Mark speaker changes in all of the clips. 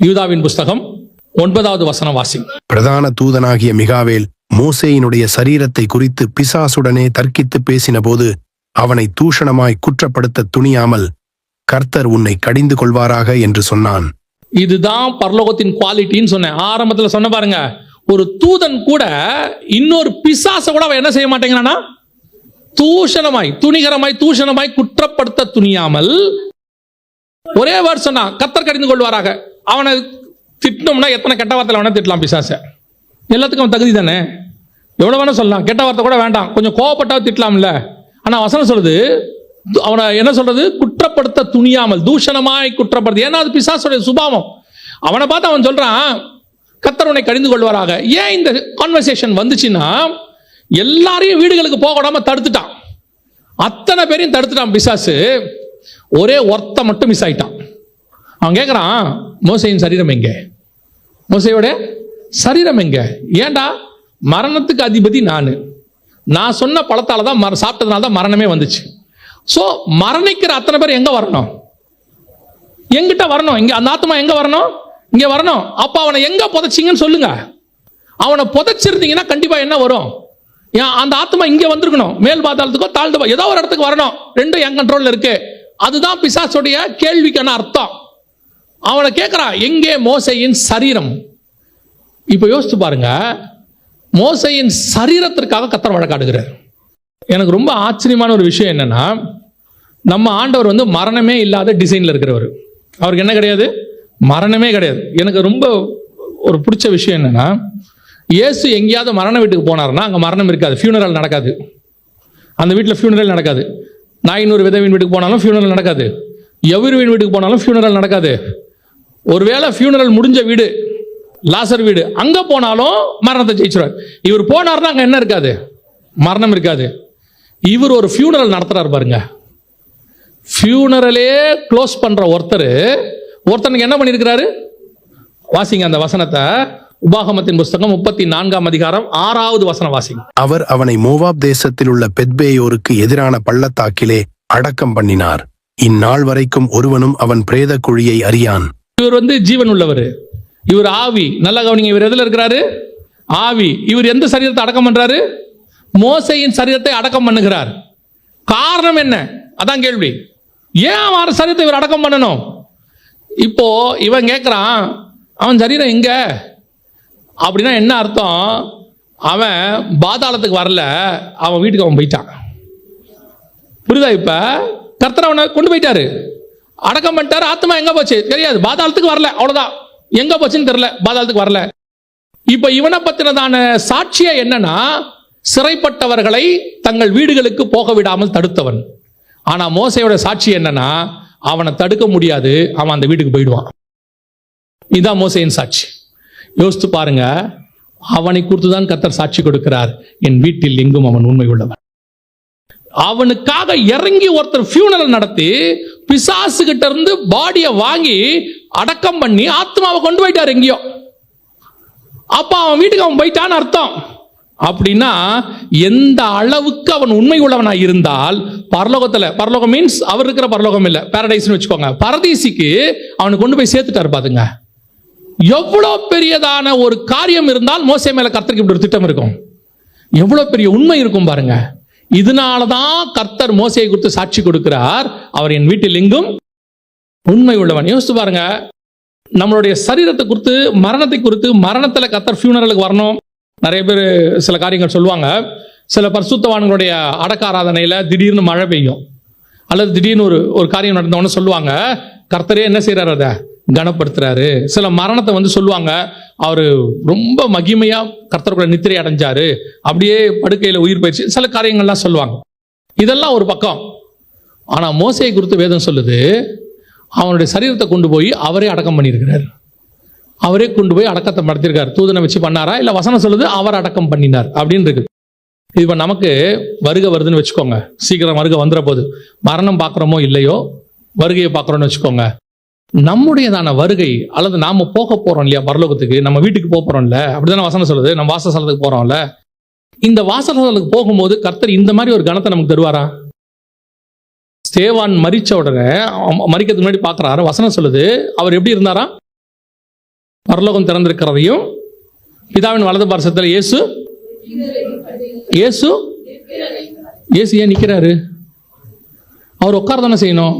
Speaker 1: யூதாவின் புஸ்தகம் ஒன்பதாவது வசனம் வாசி
Speaker 2: பிரதான தூதனாகிய மிகாவேல் மோசேயினுடைய சரீரத்தை குறித்து பிசாசுடனே தர்க்கித்து பேசினபோது அவனை தூஷணமாய் குற்றப்படுத்த துணியாமல் கர்த்தர் உன்னை கடிந்து கொள்வாராக என்று சொன்னான்.
Speaker 1: இதுதான் பரலோகத்தின் குவாலிட்டின்னு சொன்னேன். ஆரம்பத்துல சொன்ன பாருங்க ஒரு தூதன் கூட இன்னொரு பிசாச கூட அவன் என்ன செய்ய மாட்டேங்கிறானா? தூஷணமாய் துணிகரமாய் தூஷணமாய் குற்றப்படுத்த துணியாமல் ஒரே வேர்ட் சொன்னான் கத்தர் கடிந்து கொள்வாராக. அவனை திட்டினோம்னா எத்தனை கெட்ட வார்த்தை வேணா திட்டலாம் பிசாச. எல்லாத்துக்கும் அவன் தகுதி தானே? எவ்வளோ வேணால் சொல்லலாம். கெட்ட வார்த்தை கூட வேண்டாம். கொஞ்சம் கோவப்பட்டா திட்டலாம்ல. ஆனால் வசனம் சொல்லுது அவனை என்ன சொல்றது? குற்றப்படுத்த துணியாமல் தூஷணமாய் குற்றப்படுத்த. ஏன்னா அது பிசாசுடைய சுபாவம். அவனை பார்த்து அவன் சொல்றான் கத்தர் உன்னை கடிந்து கொள்வாராக. ஏன் இந்த கான்வர்சேஷன் வந்துச்சுன்னா எல்லாரையும் வீடுகளுக்கு போக விடாம தடுத்துட்டான். அத்தனை பேரையும் தடுத்துட்டான் பிசாசு. ஒரே ஒருத்த மட்டும் மிஸ் ஆயிட்டான். அவன் கேட்குறான் மோசையின் சரீரம் எங்கே? மோசையோட சரீரம் எங்க? ஏன்டா மரணத்துக்கு அதிபதி நான். நான் சொன்ன பழத்தால் தான் மர சாப்பிட்டதுனால தான் மரணமே வந்துச்சு. ஸோ மரணிக்கிற அத்தனை பேர் எங்கே வரணும்? எங்கிட்ட வரணும்? இங்கே அந்த ஆத்மா எங்கே வரணும்? இங்கே வரணும். அப்போ அவனை எங்கே புதைச்சிங்கன்னு சொல்லுங்க. அவனை புதைச்சிருந்தீங்கன்னா கண்டிப்பாக என்ன வரும்? ஏன் அந்த ஆத்மா இங்கே வந்திருக்கணும். மேல் பாதாளத்துக்கோ தாழ்ந்த ஏதோ ஒரு இடத்துக்கு வரணும். ரெண்டும் என் கண்ட்ரோலில் இருக்கு. அதுதான் பிசாசுடைய கேள்விக்கான அர்த்தம். அவனை கேட்குறா எங்கே மோசையின் சரீரம்? இப்போ யோசித்து பாருங்க மோசையின் சரீரத்திற்காக கத்தர் வழக்காடுகிறார் எனக்கு ரொம்ப ஆச்சரியமான ஒரு விஷயம் என்னன்னா நம்ம ஆண்டவர் வந்து மரணமே இல்லாத டிசைனில் இருக்கிறவர். அவருக்கு என்ன கிடையாது? மரணமே கிடையாது. எனக்கு ரொம்ப ஒரு பிடிச்ச விஷயம் என்னன்னா இயேசு எங்கேயாவது மரண வீட்டுக்கு போனாருன்னா அங்கே மரணம் இருக்காது. ஃபியூனரல் நடக்காது. அந்த வீட்டில் ஃபியூனரல் நடக்காது. நாயினூறு விதவின் வீட்டுக்கு போனாலும் ஃபியூனரல் நடக்காது. எவருவின் வீட்டுக்கு போனாலும் ஃபியூனரல் நடக்காது. ஒருவேளை ஃபியூனரல் முடிஞ்ச வீடு லாசர் வீடு அங்க போனாலும் மரணத்தை ஜெயிச்சிருவார். இவர் போனார்னா அங்க என்ன இருக்காது? மரணம் இருக்காது. இவர் ஒரு ஃபியூனரல் நடத்துறாரு பாருங்க. ஃபியூனரலே க்ளோஸ் பண்ற ஒருத்தர் ஒருத்தனுக்கு என்ன பண்ணியிருக்கிறாரு? வாசிங்க அந்த வசனத்தை. உபாகமத்தின் புஸ்தகம் முப்பத்தி நான்காம் அதிகாரம் ஆறாவது வசனம் வாசிங்க.
Speaker 2: அவர் அவனை மோவாப் தேசத்தில் உள்ள பெத்பேயோருக்கு எதிரான பள்ளத்தாக்கிலே அடக்கம் பண்ணினார். இந்நாள் வரைக்கும் ஒருவனும் அவன் பிரேத குழியை அறியான்.
Speaker 1: இவர் வந்து ஜீவன் உள்ளவர் இவர் ஆவி. நல்லா கவனிங்க இவர் எதுல இருக்கிறாரு? ஆவி. இவர் எந்த சரீரத்தை அடக்கம் பண்றாரு? மோசையின் சரீரத்தை அடக்கம் பண்ணுகிறார். காரணம் என்ன? அதான் கேள்வி. ஏன் அவன் சரீரத்தை இவர் அடக்கம் பண்ணணும்? இப்போ இவன் கேட்குறான் அவன் சரீரம் எங்க? அப்படின்னா என்ன அர்த்தம்? அவன் பாதாளத்துக்கு வரல. அவன் வீட்டுக்கு அவன் போயிட்டான். புரிதா இப்ப? கர்த்தர் அவனை கொண்டு போயிட்டாரு. அடக்கம் பண்ணிட்டாரு ஆத்மா எங்க போச்சு? தெரியாது. பாதாளத்துக்கு வரல அவ்வளவுதான். எங்க போச்சுன்னு தெரியல பாதாளத்துக்கு வரல. இப்ப இவனை பத்தினதான சாட்சியா என்னன்னா சிறைப்பட்டவர்களை தங்கள் வீடுகளுக்கு போக விடாமல் தடுத்தவன். ஆனா மோசையோட சாட்சி என்னன்னா அவனை தடுக்க முடியாது அவன் அந்த வீட்டுக்கு போயிடுவான். இதுதான் மோசையின் சாட்சி. யோசித்து பாருங்க அவனை குறித்து தான் கத்தர் சாட்சி கொடுக்கிறார். என் வீட்டில் எங்கும் அவன் உண்மை உள்ளவன். அவனுக்காக இறங்கி ஒருத்தர் ஃபியூனரல் நடத்தி பிசாசு கிட்ட இருந்து பாடியை வாங்கி அடக்கம் பண்ணி ஆத்மாவை கொண்டு போயிட்டார் எங்கேயோ. அப்ப அவன் வீட்டுக்கு அவன் போயிட்டான்னு அர்த்தம். அப்படின்னா எந்த அளவுக்கு அவன் உண்மை உள்ளவனா இருந்தால் பரலோகத்துல பரலோகம் மீன்ஸ் அவர் இருக்கிற பரலோகம் இல்ல பாரடைஸ்னு வச்சுக்கோங்க. பரதீசிக்கு அவனை கொண்டு போய் சேர்த்துட்டாரு பாத்துங்க. எவ்வளவு பெரியதான ஒரு காரியம் இருந்தால் மோசை மேல கர்த்தருக்கு இப்படி ஒரு திட்டம் இருக்கும். எவ்வளவு பெரிய உண்மை இருக்கும் பாருங்க. இதனால தான் கர்த்தர் மோசையை குறித்து சாட்சி கொடுக்கிறார். அவர் என் வீட்டில் எங்கும் உண்மை உள்ளவன். யோசித்து பாருங்க. நம்மளுடைய சரீரத்தை குறித்து மரணத்தை குறித்து மரணத்தில் கர்த்தர் ஃபியூனரலுக்கு வரணும். நிறைய பேர் சில காரியங்கள் சொல்லுவாங்க. சில பரிசுத்தவான்களுடைய அடக்க ஆராதனையில் திடீர்னு மழை பெய்யும். அல்லது திடீர்னு ஒரு ஒரு காரியம் நடந்தவொன்னு சொல்லுவாங்க. கர்த்தரே என்ன செய்கிறார் அதை? கனப்படுத்துறாரு. சில மரணத்தை வந்து சொல்லுவாங்க. அவர் ரொம்ப மகிமையா கர்த்தருக்குள்ள நித்திரை அடைஞ்சாரு. அப்படியே படுக்கையில உயிர் போயிடுச்சு. சில காரியங்கள்லாம் சொல்லுவாங்க. இதெல்லாம் ஒரு பக்கம். ஆனா மோசையை குறித்து வேதம் சொல்லுது அவனுடைய சரீரத்தை கொண்டு போய் அவரே அடக்கம் பண்ணியிருக்கிறார். அவரே கொண்டு போய் அடக்கத்தை நடத்தியிருக்கார். தூதனை வச்சு பண்ணாரா? இல்ல வசனம் சொல்லுது அவர் அடக்கம் பண்ணினார் அப்படின்னு இருக்கு. இப்ப நமக்கு வருகை வருதுன்னு வச்சுக்கோங்க. சீக்கிரம் வருகை வந்துற போது. மரணம் பார்க்குறோமோ இல்லையோ வருகையை பார்க்குறோன்னு வச்சுக்கோங்க. நம்முடையதான வருகை அல்லது நாம போக போறோம் இல்லையா பரலோகத்துக்கு நம்ம வீட்டுக்கு போக போறோம்ல அப்படிதானே வசனம் சொல்லுது. நம்ம வாசஸ்தலத்துக்கு போறோம்ல இந்த வாசஸ்தலத்துக்கு போகும்போது கர்த்தர் இந்த மாதிரி ஒரு கணத்தை நமக்கு தருவாரா? சேவான் மறிச்ச உடனே மறிக்கிறதுக்கு முன்னாடி பாக்குறாரு வசனம் சொல்லுது. அவர் எப்படி இருந்தாரா? பரலோகம் திறந்திருக்கிறதையும் பிதாவின் வலது பார்சத்தில் இயேசு இயேசு இயேசு ஏன் நிற்கிறாரு அவர் உட்கார தானே செய்யணும்?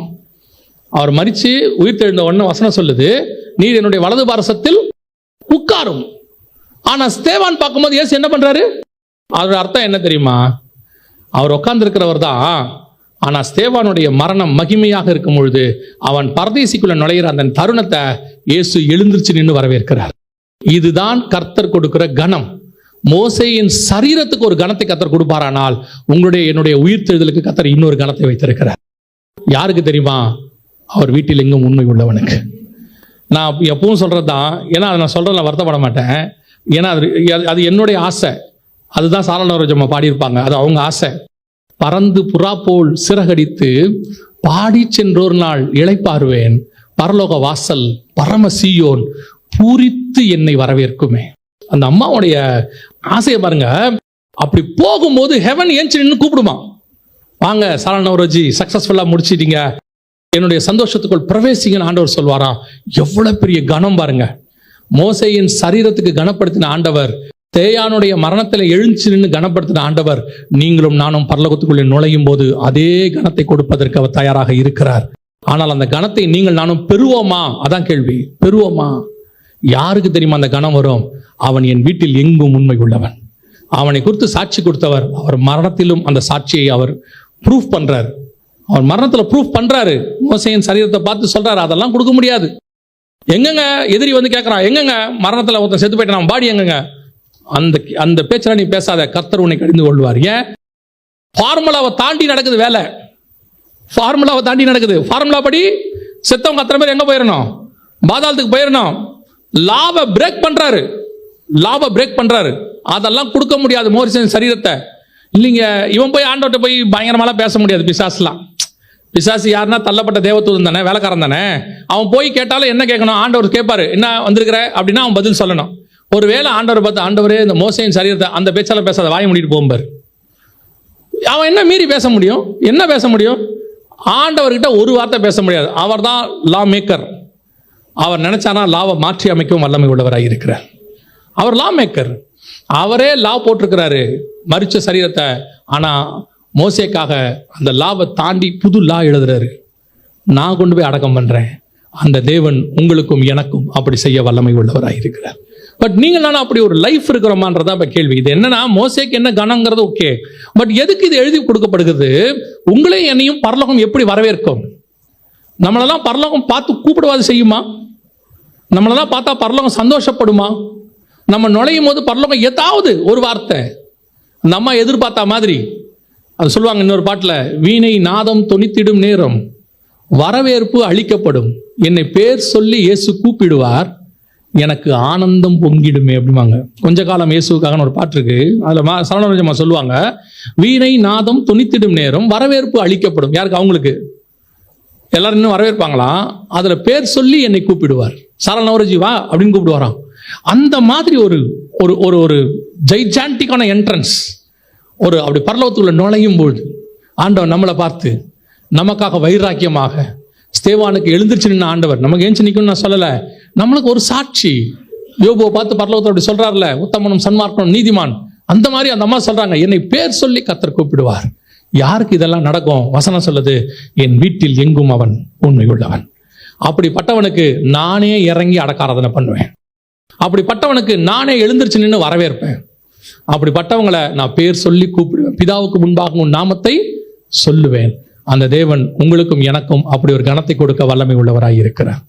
Speaker 1: அவர் மறித்து உயிர் தெழுந்த உடனே வசனம் சொல்லுது நீர் என்னுடைய வலது பாரசத்தில் உட்காரும். ஆனா ஸ்தேவான் பார்க்கும்போது ஏசு என்ன பண்றாரு? அதோட அர்த்தம் என்ன தெரியுமா? அவர் உட்கார்ந்துருக்கிறவர் தான். ஆனா ஸ்தேவானுடைய மரணம் மகிமையாக இருக்கும் பொழுது அவன் பரதேசிக்குள்ள நுழையிற அந்த தருணத்தை இயேசு எழுந்திருச்சு நின்று வரவேற்கிறார். இதுதான் கர்த்தர் கொடுக்கிற கணம். மோசையின் சரீரத்துக்கு ஒரு கணத்தை கத்தர் கொடுப்பாரானால் உங்களுடைய என்னுடைய உயிர் தெழுதலுக்கு கத்தர் இன்னொரு கணத்தை வைத்திருக்கிறார். யாருக்கு தெரியுமா? அவர் வீட்டில் எங்கும் உண்மை உள்ளவனுக்கு. நான் எப்பவும் சொல்றது தான் ஏன்னா அதை நான் சொல்கிறேன் வருத்தப்பட மாட்டேன். ஏன்னா அது அது என்னுடைய ஆசை. அதுதான் சாரணவரஜம்மா பாடியிருப்பாங்க. அது அவங்க ஆசை. பறந்து புறா போல் சிறகடித்து பாடி சென்றோர் நாள் இழைப்பாருவேன் பரலோக வாசல் பரம சீயோன் பூரித்து என்னை வரவேற்குமே. அந்த அம்மாவுடைய ஆசையை பாருங்க. அப்படி போகும்போது ஹெவன் ஏஞ்சி நின்று கூப்பிடுமா. வாங்க சாரணவரோஜி சக்சஸ்ஃபுல்லாக முடிச்சிட்டீங்க. என்னுடைய சந்தோஷத்துக்குள் பிரவேசிங்கன்னு ஆண்டவர் சொல்வாராம் எவ்வளவு பெரிய கணம் பாருங்க. மோசையின் சரீரத்துக்கு கனப்படுத்தின ஆண்டவர் தேயானுடைய மரணத்துல எழுந்து நின்று கனப்படுத்தின ஆண்டவர் நீங்களும் நானும் பரலோகத்துக்குள்ளே நுழையும் போது அதே கணத்தை கொடுப்பதற்கு அவர் தயாராக இருக்கிறார். ஆனால் அந்த கணத்தை நீங்கள் நானும் பெறுவோமா? அதான் கேள்வி. பெறுவோமா? யாருக்கு தெரியுமா அந்த கணம் வரும்? அவன் என் வீட்டில் எங்கும் உண்மை உள்ளவன். அவனை குறித்து சாட்சி கொடுத்தவர் அவர் மரணத்திலும் அந்த சாட்சியை அவர் ப்ரூஃப் பண்றார். அவர் மரணத்தில் ப்ரூஃப் பண்ணுறாரு மோசையின் சரீரத்தை பார்த்து சொல்கிறாரு அதெல்லாம் கொடுக்க முடியாது. எங்கங்க எதிரி வந்து கேட்குறான் எங்கங்க? மரணத்தில் ஒருத்தன் செத்து போயிட்டான். பாடி எங்கங்க? அந்த அந்த பேச்செல்லாம் நீ பேசாத. கர்த்தர் உன்னை கடிந்து கொள்வார். ஏன்? ஃபார்முலாவை தாண்டி நடக்குது வேலை. ஃபார்முலாவை தாண்டி நடக்குது. ஃபார்முலா படி செத்தவங்க அத்தனை பேர் எங்கே போயிடணும் பாதாளத்துக்கு போயிடணும் லாவை பிரேக் பண்ணுறாரு லாவை பிரேக் பண்ணுறாரு அதெல்லாம் கொடுக்க முடியாது மோரிசன் சரீரத்தை. இல்லைங்க இவன் போய் ஆண்டவர்கிட்ட போய் பயங்கரமாலாம் பேச முடியாது பிசாஸ்லாம் பிசாசு யாருன்னா தள்ளப்பட்ட தேவத்தூதன் தானே வேலைக்காரன் தானே? அவன் போய் கேட்டாலும் என்ன கேட்கணும்? ஆண்டவர் கேட்பாரு. என்ன வந்திருக்கிற? அப்படின்னா அவன் பதில் சொல்லணும். ஒருவேளை ஆண்டவர் பார்த்து ஆண்டவரே இந்த மோசையின் சரீரத்தை அந்த பேச்சால பேசாத வாய் மூடிட்டு போகும்பார் அவன் என்ன மீறி பேச முடியும்? என்ன பேச முடியும்? ஆண்டவர்கிட்ட ஒரு வார்த்தை பேச முடியாது. அவர் தான் லா மேக்கர் அவர் நினைச்சானா லாவை மாற்றி அமைக்கவும் வல்லமை உள்ளவராக இருக்கிறார். அவர் லா மேக்கர் அவரே லா போட்டிருக்கிறாரு மறிச்ச சரீரத்தை. ஆனால் மோசேக்காக அந்த லாவை தாண்டி புது லா எழுதுறாரு. நான் கொண்டு போய் அடக்கம் பண்ணுறேன் அந்த தேவன் உங்களுக்கும் எனக்கும் அப்படி செய்ய வல்லமை உள்ளவராக இருக்கிறார். பட் நீங்கள் நானும் அப்படி ஒரு லைஃப் இருக்கிறோமான்றதா இப்போ கேள்வி. இது என்னன்னா மோசேக்கு என்ன கணங்கிறது ஓகே பட் எதுக்கு இது எழுதி கொடுக்கப்படுகிறது? உங்களையும் என்னையும் பரலோகம் எப்படி வரவேற்கும்? நம்மளெல்லாம் பரலோகம் பார்த்து கூப்பிடுவாது செய்யுமா? நம்மளெல்லாம் பார்த்தா பரலோகம் சந்தோஷப்படுமா? நம்ம நுழையும் போது பரலோகம் ஏதாவது ஒரு வார்த்தை நம்ம எதிர்பார்த்த மாதிரி அது சொல்லுவாங்க இன்னொரு பாட்டில் வீணை நாதம் தொனித்திடும் நேரம் வரவேற்பு அளிக்கப்படும். என்னை பேர் சொல்லி இயேசு கூப்பிடுவார் எனக்கு ஆனந்தம் பொங்கிடுமே அப்படிம்பாங்க. கொஞ்ச காலம் இயேசுக்காக ஒரு பாட்டு இருக்கு. அதில் மா சரணரஞ்சமா சொல்லுவாங்க வீணை நாதம் துணித்திடும் நேரம் வரவேற்பு அளிக்கப்படும். யாருக்கு? அவங்களுக்கு. எல்லாரும் இன்னும் வரவேற்பாங்களாம் அதுல பேர் சொல்லி என்னை கூப்பிடுவார். சரணவரஜி நவரஜி வா அப்படின்னு கூப்பிடுவாராம். அந்த மாதிரி ஒரு ஒரு ஒரு ஒரு ஜெய்ஜாண்டிக்கான என்ட்ரன்ஸ் ஒரு அப்படி பரலோகத்துக்குள்ள நுழையும் பொழுது ஆண்டவர் நம்மளை பார்த்து நமக்காக வைராக்கியமாக ஸ்தேவானுக்கு எழுந்திருச்சு நின்ன ஆண்டவர். நமக்கு ஏஞ்சி நிற்கணும்னு நான் சொல்லலை. நம்மளுக்கு ஒரு சாட்சி. யோபுவை பார்த்து பரலோகத்தை அப்படி சொல்கிறார்ல உத்தமனும் சன்மார்க்கனும் நீதிமான். அந்த மாதிரி அந்த அம்மா சொல்கிறாங்க என்னை பேர் சொல்லி கத்தர் கூப்பிடுவார். யாருக்கு இதெல்லாம் நடக்கும்? வசனம் சொல்லுது என் வீட்டில் எங்கும் அவன் உண்மை உள்ளவன். அப்படிப்பட்டவனுக்கு நானே இறங்கி அடக்காராதனை பண்ணுவேன். அப்படிப்பட்டவனுக்கு நானே எழுந்திருச்சு நின்று வரவேற்பேன். அப்படிப்பட்டவங்களை நான் பேர் சொல்லி கூப்பிடுவேன். பிதாவுக்கு முன்பாக உன் நாமத்தை சொல்லுவேன். அந்த தேவன் உங்களுக்கும் எனக்கும் அப்படி ஒரு கணத்தை கொடுக்க வல்லமை உள்ளவராய் இருக்கிறார்